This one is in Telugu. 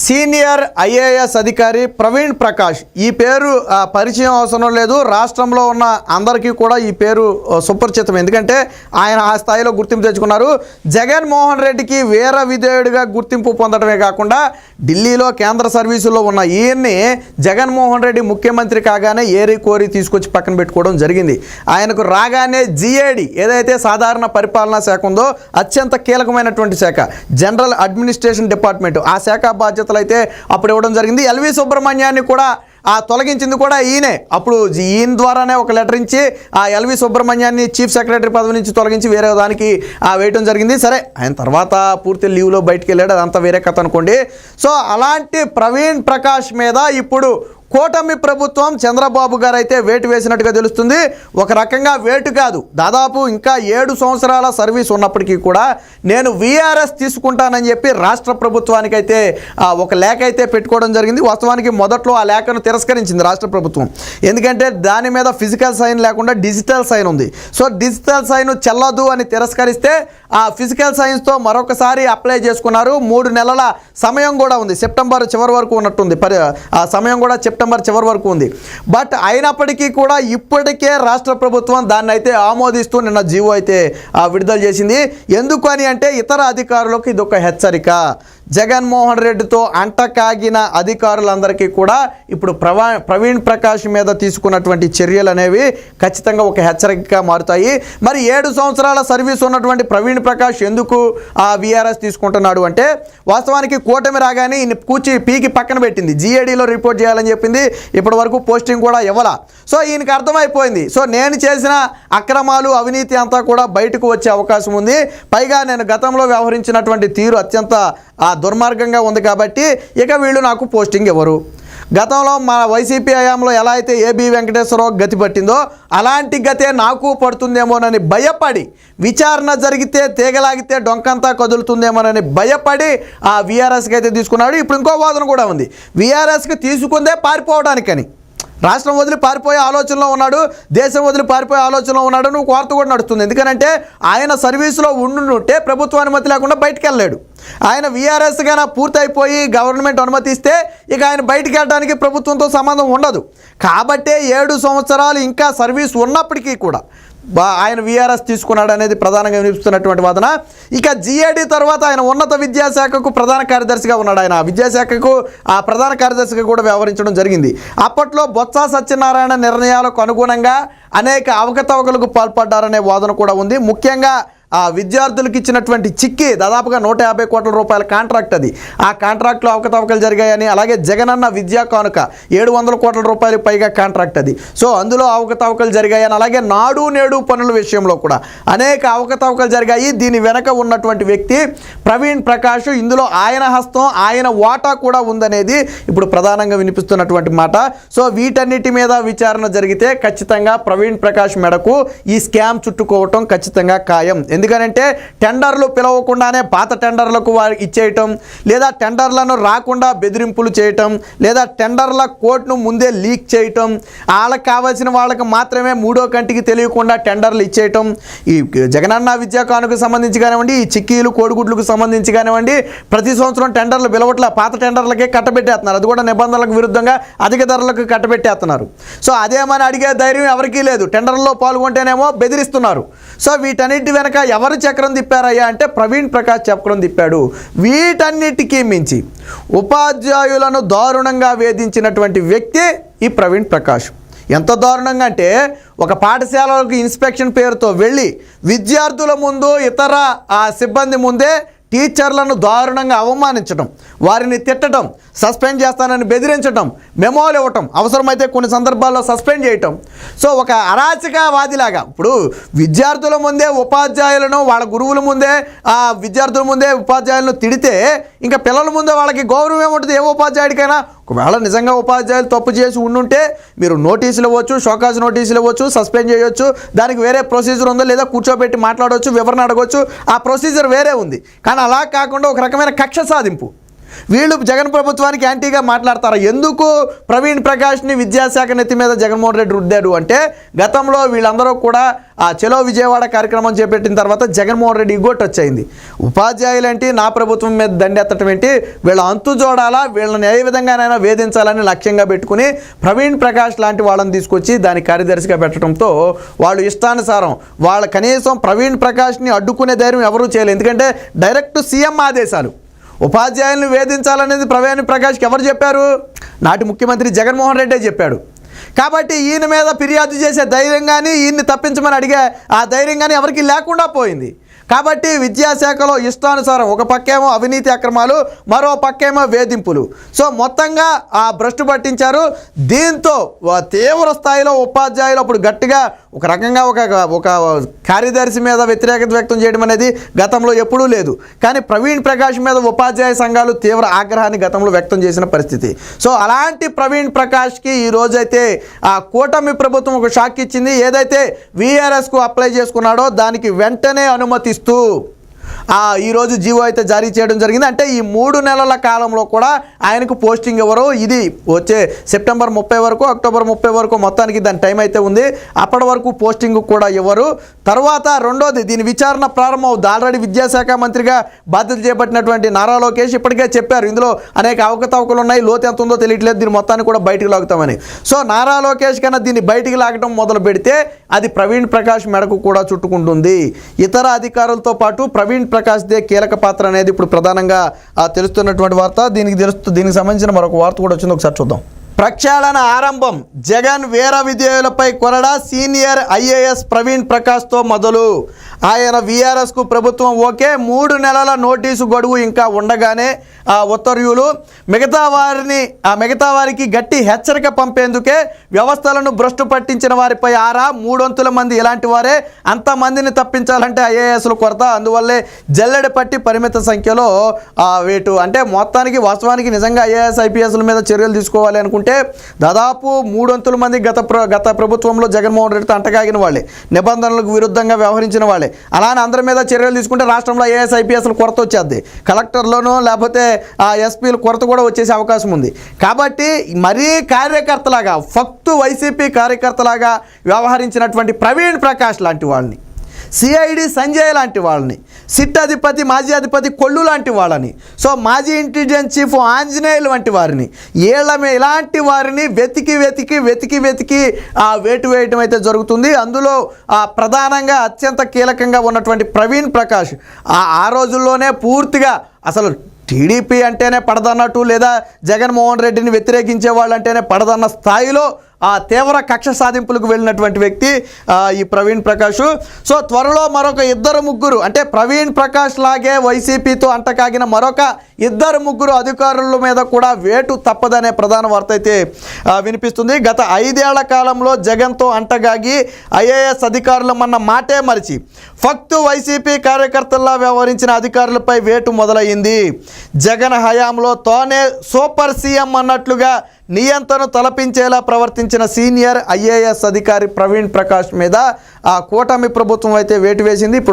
సీనియర్ ఐఏఎస్ అధికారి ప్రవీణ్ ప్రకాష్. ఈ పేరు పరిచయం అవసరం లేదు. రాష్ట్రంలో ఉన్న అందరికీ కూడా ఈ పేరు సుపరిచితం. ఎందుకంటే ఆయన ఆ స్థాయిలో గుర్తింపు తెచ్చుకున్నారు. జగన్మోహన్ రెడ్డికి వీర విధేయుడిగా గుర్తింపు పొందడమే కాకుండా ఢిల్లీలో కేంద్ర సర్వీసుల్లో ఉన్న ఈయన్ని జగన్మోహన్ రెడ్డి ముఖ్యమంత్రి కాగానే ఏరి కోరి తీసుకొచ్చి పక్కన పెట్టుకోవడం జరిగింది. ఆయనకు రాగానే జిఏడి ఏదైతే సాధారణ పరిపాలనా శాఖ ఉందో అత్యంత కీలకమైనటువంటి శాఖ. General administration department. ఆ శాఖ బాధ్యత బాధ్యతలు అయితే అప్పుడు ఇవ్వడం జరిగింది. ఎల్వి సుబ్రహ్మణ్యాన్ని కూడా ఆ తొలగించింది కూడా ఈయనే. అప్పుడు ఈయన ద్వారానే ఒక లెటర్ ఇచ్చి ఆ ఎల్వి సుబ్రహ్మణ్యాన్ని చీఫ్ సెక్రటరీ పదవి నుంచి తొలగించి వేరే దానికి ఆ వేయటం జరిగింది. సరే ఆయన తర్వాత పూర్తి లీవ్లో బయటికి వెళ్ళాడు. అదంతా వేరే కథ అనుకోండి. సో అలాంటి ప్రవీణ్ ప్రకాష్ మీద ఇప్పుడు కూటమి ప్రభుత్వం చంద్రబాబు గారు అయితే వేటు వేసినట్టుగా తెలుస్తుంది. ఒక రకంగా వేటు కాదు. దాదాపు ఇంకా ఏడు సంవత్సరాల సర్వీస్ ఉన్నప్పటికీ కూడా నేను వీఆర్ఎస్ తీసుకుంటానని చెప్పి రాష్ట్ర ప్రభుత్వానికి అయితే ఒక లేఖ అయితే పెట్టుకోవడం జరిగింది. వాస్తవానికి మొదట్లో ఆ లేఖను తిరస్కరించింది రాష్ట్ర ప్రభుత్వం. ఎందుకంటే దాని మీద ఫిజికల్ సైన్ లేకుండా డిజిటల్ సైన్ ఉంది. సో డిజిటల్ సైన్ చెల్లదు అని తిరస్కరిస్తే ఆ ఫిజికల్ సైన్స్తో మరొకసారి అప్లై చేసుకున్నారు. మూడు నెలల సమయం కూడా ఉంది. సెప్టెంబర్ చివరి వరకు ఉన్నట్టుంది. పరి ఆ సమయం కూడా సెప్టెంబర్ చివరి వరకు ఉంది. బట్ అయినప్పటికీ కూడా ఇప్పటికే రాష్ట్ర ప్రభుత్వం దాన్ని అయితే ఆమోదిస్తూ నిన్న జీవో అయితే ఆ, విడుదల చేసింది. ఎందుకు అని అంటే ఇతర అధికారులకు ఇది ఒక హెచ్చరిక. జగన్మోహన్ రెడ్డితో అంటకాగిన అధికారులందరికీ కూడా ఇప్పుడు ప్రవా ప్రవీణ్ ప్రకాష్ మీద తీసుకున్నటువంటి చర్యలు అనేవి ఖచ్చితంగా ఒక హెచ్చరికగా మారుతాయి. మరి ఏడు సంవత్సరాల సర్వీస్ ఉన్నటువంటి ప్రవీణ్ ప్రకాష్ ఎందుకు ఆ విఆర్ఎస్ తీసుకుంటున్నాడు అంటే వాస్తవానికి కూటమి రాగానే ఈయన కూర్చి పీకి పక్కన పెట్టింది. జీఏడీలో రిపోర్ట్ చేయాలని చెప్పింది. ఇప్పటి వరకు పోస్టింగ్ కూడా ఇవ్వాల. సో ఈయనకి అర్థమైపోయింది. సో నేను చేసిన అక్రమాలు అవినీతి అంతా కూడా బయటకు వచ్చే అవకాశం ఉంది. పైగా నేను గతంలో వ్యవహరించినటువంటి తీరు అత్యంత ఆ దుర్మార్గంగా ఉంది కాబట్టి ఇక వీళ్ళు నాకు పోస్టింగ్ ఇవ్వరు. గతంలో మన వైసీపీ హయాంలో ఎలా అయితే ఏబి వెంకటేశ్వరరావు గతి పట్టిందో అలాంటి గతే నాకు పడుతుందేమోనని భయపడి విచారణ జరిగితే తీగలాగితే డొంకంతా కదులుతుందేమోనని భయపడి ఆ వీఆర్ఎస్కి అయితే తీసుకున్నాడు. ఇప్పుడు ఇంకో వాదన కూడా ఉంది. వీఆర్ఎస్కి తీసుకుందే పారిపోవడానికని. రాష్ట్రం వదిలి పారిపోయే ఆలోచనలో ఉన్నాడు దేశం వదిలి పారిపోయే ఆలోచనలో ఉన్నాడు నువ్వు వార్త కూడా నడుస్తుంది. ఎందుకనంటే ఆయన సర్వీసులో ఉండుంటే ప్రభుత్వ అనుమతి లేకుండా బయటికి వెళ్ళాడు ఆయన వీఆర్ఎస్ గాన పూర్తయిపోయి గవర్నమెంట్ అనుమతిస్తే ఇక ఆయన బయటికి వెళ్ళడానికి ప్రభుత్వంతో సంబంధం ఉండదు. కాబట్టే ఏడు సంవత్సరాలు ఇంకా సర్వీస్ ఉన్నప్పటికీ కూడా ఆయన వీఆర్ఎస్ తీసుకున్నాడు అనేది ప్రధానంగా వినిపిస్తున్నటువంటి వాదన. ఇక జిఏడి తర్వాత ఆయన ఉన్నత విద్యాశాఖకు ప్రధాన కార్యదర్శిగా ఉన్నాడు ఆయన. విద్యాశాఖకు ఆ ప్రధాన కార్యదర్శిగా కూడా వ్యవహరించడం జరిగింది. అప్పట్లో బొత్స సత్యనారాయణ నిర్ణయాలకు అనుగుణంగా అనేక అవకతవకలకు పాల్పడ్డారనే వాదన కూడా ఉంది. ముఖ్యంగా ఆ విద్యార్థులకు ఇచ్చినటువంటి చిక్కి దాదాపుగా నూట యాభై కోట్ల రూపాయల కాంట్రాక్ట్ అది. ఆ కాంట్రాక్ట్లో అవకతవకలు జరిగాయని అలాగే జగనన్న విద్యా కానుక ఏడు వందల కోట్ల రూపాయలు పైగా కాంట్రాక్ట్ అది. సో అందులో అవకతవకలు జరిగాయని అలాగే నాడు నేడు పనుల విషయంలో కూడా అనేక అవకతవకలు జరిగాయి. దీని వెనక ఉన్నటువంటి వ్యక్తి ప్రవీణ్ ప్రకాష్ ఇందులో ఆయన హస్తం ఆయన వాటా కూడా ఉందనేది ఇప్పుడు ప్రధానంగా వినిపిస్తున్నటువంటి మాట. సో వీటన్నిటి మీద విచారణ జరిగితే ఖచ్చితంగా ప్రవీణ్ ప్రకాష్ మెడకు ఈ స్కామ్ చుట్టుకోవటం ఖచ్చితంగా ఖాయం. ఎందుకనంటే టెండర్లు పిలవకుండానే పాత టెండర్లకు వారి ఇచ్చేయటం లేదా టెండర్లను రాకుండా బెదిరింపులు చేయటం లేదా టెండర్ల కోడ్ను ముందే లీక్ చేయటం వాళ్ళకి కావాల్సిన వాళ్ళకి మాత్రమే మూడో కంటికి తెలియకుండా టెండర్లు ఇచ్చేయటం ఈ జగనన్న విద్యా కానుకు సంబంధించి కానివ్వండి ఈ చిక్కీలు కోడిగుడ్లకు సంబంధించి కానివ్వండి ప్రతి సంవత్సరం టెండర్లు పిలవట్ల పాత టెండర్లకే కట్టబెట్టేస్తున్నారు. అది కూడా నిబంధనలకు విరుద్ధంగా అధిక ధరలకు కట్టబెట్టేస్తున్నారు. సో అదేమని అడిగే ధైర్యం ఎవరికీ లేదు. టెండర్లో పాల్గొంటేనేమో బెదిరిస్తున్నారు. సో వీటన్నిటి వెనక ఎవరు చక్రం తిప్పారయ్యా అంటే ప్రవీణ్ ప్రకాష్ చక్రం తిప్పాడు. వీటన్నిటికీ మించి ఉపాధ్యాయులను దారుణంగా వేధించినటువంటి వ్యక్తి ఈ ప్రవీణ్ ప్రకాష్. ఎంత దారుణంగా అంటే ఒక పాఠశాలలకు ఇన్స్పెక్షన్ పేరుతో వెళ్ళి విద్యార్థుల ముందు ఇతర ఆ సిబ్బంది ముందే టీచర్లను దారుణంగా అవమానించడం వారిని తిట్టడం సస్పెండ్ చేస్తానని బెదిరించడం మెమోలు ఇవ్వటం అవసరమైతే కొన్ని సందర్భాల్లో సస్పెండ్ చేయటం. సో ఒక అరాచకవాదిలాగా ఇప్పుడు విద్యార్థుల ముందే ఉపాధ్యాయులను వాళ్ళ గురువుల ముందే ఆ విద్యార్థుల ముందే ఉపాధ్యాయులను తిడితే ఇంకా పిల్లల ముందే వాళ్ళకి గౌరవం ఏముంటుంది? ఏ ఉపాధ్యాయుడికైనా ఒకవేళ నిజంగా ఉపాధ్యాయులు తప్పు చేసి ఉండుంటే మీరు నోటీసులు ఇవ్వచ్చు షోకాజ్ నోటీసులు ఇవ్వచ్చు సస్పెండ్ చేయొచ్చు దానికి వేరే ప్రొసీజర్ ఉందో లేదా కూర్చోబెట్టి మాట్లాడవచ్చు వివరణ అడగవచ్చు ఆ ప్రొసీజర్ వేరే ఉంది. కానీ అలా కాకుండా ఒక రకమైన కక్ష సాధింపు. వీళ్ళు జగన్ ప్రభుత్వానికి యాంటీగా మాట్లాడతారు? ఎందుకు ప్రవీణ్ ప్రకాష్ని విద్యాశాఖ నెత్తి మీద జగన్మోహన్ రెడ్డి రుద్దాడు అంటే గతంలో వీళ్ళందరూ కూడా ఆ చెలో విజయవాడ కార్యక్రమం చేపట్టిన తర్వాత జగన్మోహన్ రెడ్డి ఇగ్గొట్టు వచ్చేయింది. ఉపాధ్యాయులేంటి నా ప్రభుత్వం మీద దండెత్తటం ఏంటి? వీళ్ళ అంతు చూడాలా వీళ్ళని ఏ విధంగానైనా వేధించాలని లక్ష్యంగా పెట్టుకుని ప్రవీణ్ ప్రకాష్ లాంటి వాళ్ళని తీసుకొచ్చి దాని కార్యదర్శిగా పెట్టడంతో వాళ్ళు ఇష్టానుసారం వాళ్ళ కనీసం ప్రవీణ్ ప్రకాష్ని అడ్డుకునే ధైర్యం ఎవరూ చేయలేదు. ఎందుకంటే డైరెక్ట్ సీఎం ఆదేశాలు. ఉపాధ్యాయులను వేధించాలనేది ప్రవేణి ప్రకాష్కి ఎవరు చెప్పారు? నాటి ముఖ్యమంత్రి జగన్మోహన్ రెడ్డే చెప్పాడు. కాబట్టి ఈయన మీద ఫిర్యాదు చేసే ధైర్యం కానీ ఈయన్ని తప్పించమని అడిగే ఆ ధైర్యం కానీ ఎవరికి లేకుండా పోయింది. కాబట్టి విద్యాశాఖలో ఇష్టానుసారం ఒక పక్కేమో అవినీతి అక్రమాలు మరో పక్కేమో వేధింపులు. సో మొత్తంగా ఆ భ్రష్టు పట్టించారు. దీంతో తీవ్ర స్థాయిలో ఉపాధ్యాయులు అప్పుడు గట్టిగా ఒక రకంగా ఒక ఒక కార్యదర్శి మీద వ్యతిరేకత వ్యక్తం చేయడం అనేది గతంలో ఎప్పుడూ లేదు. కానీ ప్రవీణ్ ప్రకాష్ మీద ఉపాధ్యాయ సంఘాలు తీవ్ర ఆగ్రహాన్ని గతంలో వ్యక్తం చేసిన పరిస్థితి. సో అలాంటి ప్రవీణ్ ప్రకాష్కి ఈ రోజైతే ఆ కూటమి ప్రభుత్వం ఒక షాక్ ఇచ్చింది. ఏదైతే వీఆర్ఎస్కు అప్లై చేసుకున్నాడో దానికి వెంటనే అనుమతి ఆ ఈరోజు జీవో అయితే జారీ చేయడం జరిగింది. అంటే ఈ మూడు నెలల కాలంలో కూడా ఆయనకు పోస్టింగ్ ఇవ్వరు ఇది వచ్చే సెప్టెంబర్ ముప్పై వరకు అక్టోబర్ ముప్పై వరకు మొత్తానికి దాని టైం అయితే ఉంది. అప్పటి వరకు పోస్టింగ్ కూడా ఇవ్వరు తర్వాత రెండోది దీని విచారణ ప్రారంభం అవుతుంది. ఆల్రెడీ విద్యాశాఖ మంత్రిగా బాధ్యతలు చేపట్టినటువంటి నారా లోకేష్ ఇప్పటికే చెప్పారు. ఇందులో అనేక అవకతవకలు ఉన్నాయి. లోతు ఎంత ఉందో తెలియట్లేదు. దీని మొత్తాన్ని కూడా బయటికి లాగుతామని. సో నారా లోకేష్ కన్నా దీన్ని బయటికి లాగడం మొదలు పెడితే అది ప్రవీణ్ ప్రకాష్ మెడకు కూడా చుట్టుకుంటుంది. ఇతర అధికారులతో పాటు ప్రవీణ్ ప్రకాష్ దే కీలక పాత్ర అనేది ఇప్పుడు ప్రధానంగా ఆ, తెలుస్తున్నటువంటి వార్త. దీనికి తెలుస్తూ దీనికి సంబంధించిన మరొక వార్త కూడా వచ్చింది ఒకసారి చూద్దాం. ప్రక్షాళన ఆరంభం. జగన్ వీర విధేయులపై కొరడా సీనియర్ ఐఏఎస్ ప్రవీణ్ ప్రకాష్తో మొదలు. ఆయన వీఆర్ఎస్కు ప్రభుత్వం ఓకే. మూడు నెలల నోటీసు గడువు ఇంకా ఉండగానే ఆ ఉత్తర్వులు మిగతా వారిని ఆ మిగతా వారికి గట్టి హెచ్చరిక పంపేందుకే వ్యవస్థలను భ్రష్టు పట్టించిన వారిపై ఆరా. మూడొంతుల మంది ఇలాంటి వారే. అంతమందిని తప్పించాలంటే ఐఏఎస్లు కొరత. అందువల్లే జల్లెడ పట్టి పరిమిత సంఖ్యలో వేటు అంటే మొత్తానికి వాస్తవానికి నిజంగా ఐఏఎస్ ఐపీఎస్ల మీద చర్యలు తీసుకోవాలి అనుకుంటే దాదాపు మూడొంతుల మంది గత ప్ర గత ప్రభుత్వంలో జగన్మోహన్ రెడ్డితో అంటగాగిన వాళ్ళే. నిబంధనలకు విరుద్ధంగా వ్యవహరించిన వాళ్ళే. అలానే అందరి మీద చర్యలు తీసుకుంటే రాష్ట్రంలో ఏఎస్ ఐపీఎస్ల కొరత వచ్చేది కలెక్టర్లోనూ లేకపోతే ఆ ఎస్పీల కొరత కూడా వచ్చేసే అవకాశం ఉంది. కాబట్టి మరీ కార్యకర్తలాగా ఫక్తు వైసీపీ కార్యకర్తలాగా వ్యవహరించినటువంటి ప్రవీణ్ ప్రకాష్ లాంటి వాళ్ళని సిఐడి సంజయ్ లాంటి వాళ్ళని సిట్ అధిపతి మాజీ అధిపతి కొల్లు లాంటి వాళ్ళని. సో మాజీ ఇంటెలిజెన్స్ చీఫ్ ఆంజనేయులు వంటి వారిని. ఏళ్ళ ఇలాంటి వారిని వెతికి వెతికి వెతికి వెతికి ఆ వేటు వేయటం అయితే జరుగుతుంది. అందులో ప్రధానంగా అత్యంత కీలకంగా ఉన్నటువంటి ప్రవీణ్ ప్రకాష్. ఆ ఆ రోజుల్లోనే పూర్తిగా అసలు టీడీపీ అంటేనే పడదన్నట్టు లేదా జగన్మోహన్ రెడ్డిని వ్యతిరేకించే వాళ్ళు అంటేనే పడదన్న స్థాయిలో ఆ తీవ్ర కక్ష సాధింపులకు వెళ్ళినటువంటి వ్యక్తి ఈ ప్రవీణ్ ప్రకాష్. సో త్వరలో మరొక ఇద్దరు ముగ్గురు అంటే ప్రవీణ్ ప్రకాష్ లాగే వైసీపీతో అంటకాగిన మరొక ఇద్దరు ముగ్గురు అధికారుల మీద కూడా వేటు తప్పదనే ప్రధాన వార్త అయితే వినిపిస్తుంది. గత ఐదేళ్ళ కాలంలో జగన్తో అంటగాగి ఐఏఎస్ అధికారులు మన మాటే మరిచి ఫక్తు వైసీపీ కార్యకర్తల్లా వ్యవహరించిన అధికారులపై వేటు మొదలయ్యింది. జగన్ హయాంలో తోనే సూపర్ సీఎం అన్నట్లుగా నియంత్రణ తలపించేలా ప్రవర్తించిన సీనియర్ ఐఏఎస్ అధికారి ప్రవీణ్ ప్రకాష్ మీద ఆ కూటమి ప్రభుత్వం అయితే వేటు వేసింది. ఇప్పుడు